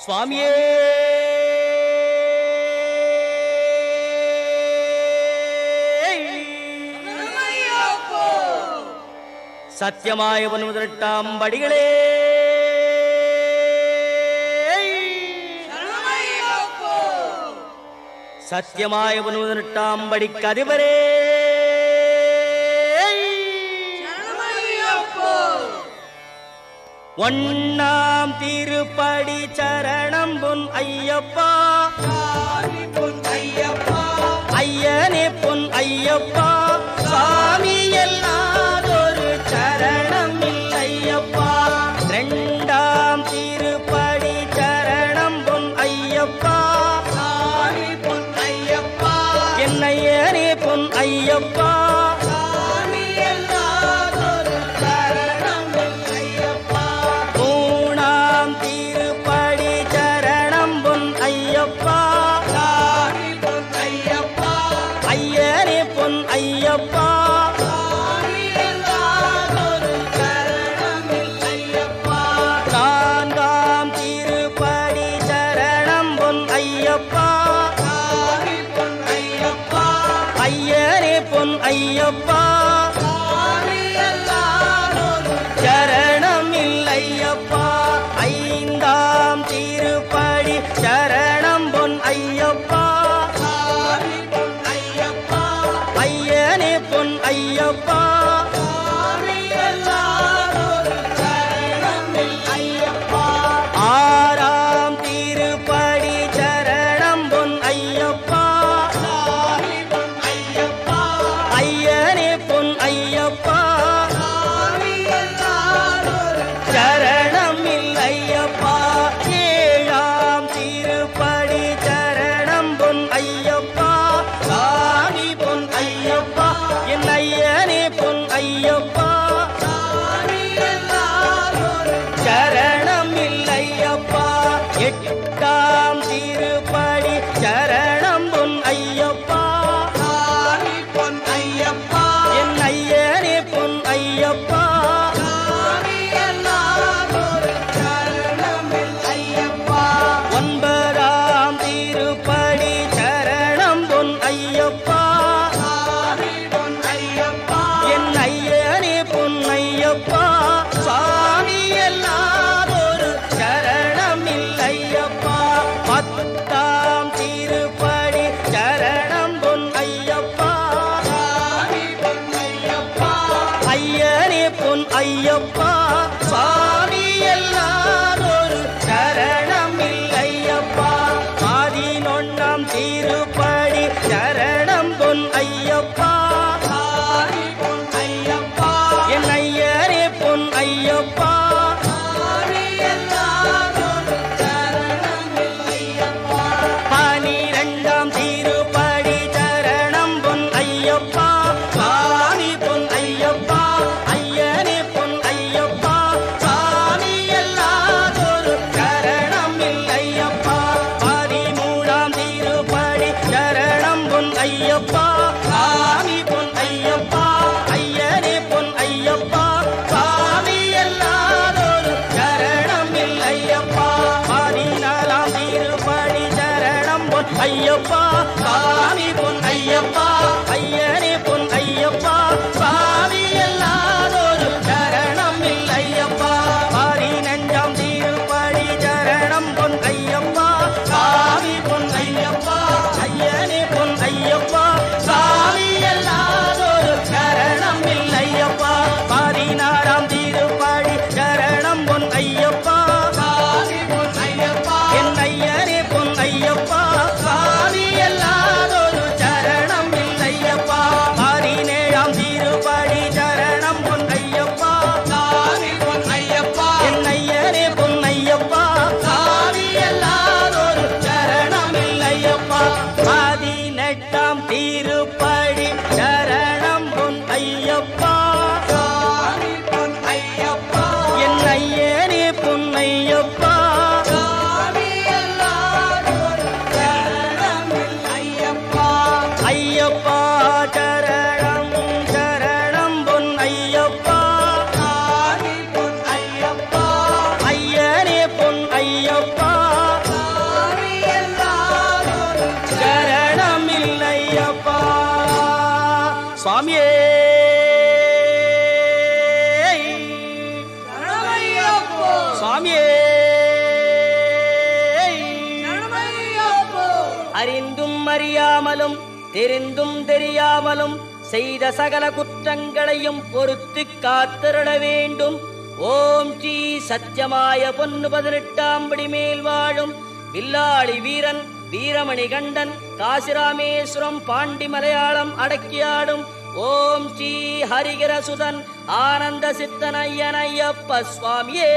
சுவாமியே! சத்தியமாய ஒன்பதெட்டாம் படிகளே! சத்தியமாய ஒன்பதெட்டாம் படிக்கு அதிபரே ஒன்னாம் திருப்படி சரண ஐயப்பா. பொன் ஐயப்பா. ஐயனே பொன் ஐயப்பா. சாமி எல்லாதொரு சரணம் இல்லையப்பா. ரெண்டாம் திருப்படி சரணம் பொன் ஐயப்பா. சாமி பொன் ஐயப்பா. என்னையனே பொன் ஐயப்பா. பொன் ஐயப்பா சாமி பொன் ஐயப்பா ஐயனே. சுவாமியே. சுவாமியே. அறிந்தும் அறியாமலும் தெரிந்தும் தெரியாமலும் செய்த சகல குற்றங்களையும் பொறுத்து காத்திரட வேண்டும். ஓம் ஸ்ரீ சத்தியமாய பொன்னு பதினெட்டாம் படி மேல் வாழும் வில்லாளி வீரன் வீரமணி கண்டன் காசிராமேஸ்வரம் பாண்டி மலையாளம் அடக்கியாடும். ஓம் ஸ்ரீ ஹரிகரசுதன் ஆனந்த சித்தனையனையப்ப சுவாமியே.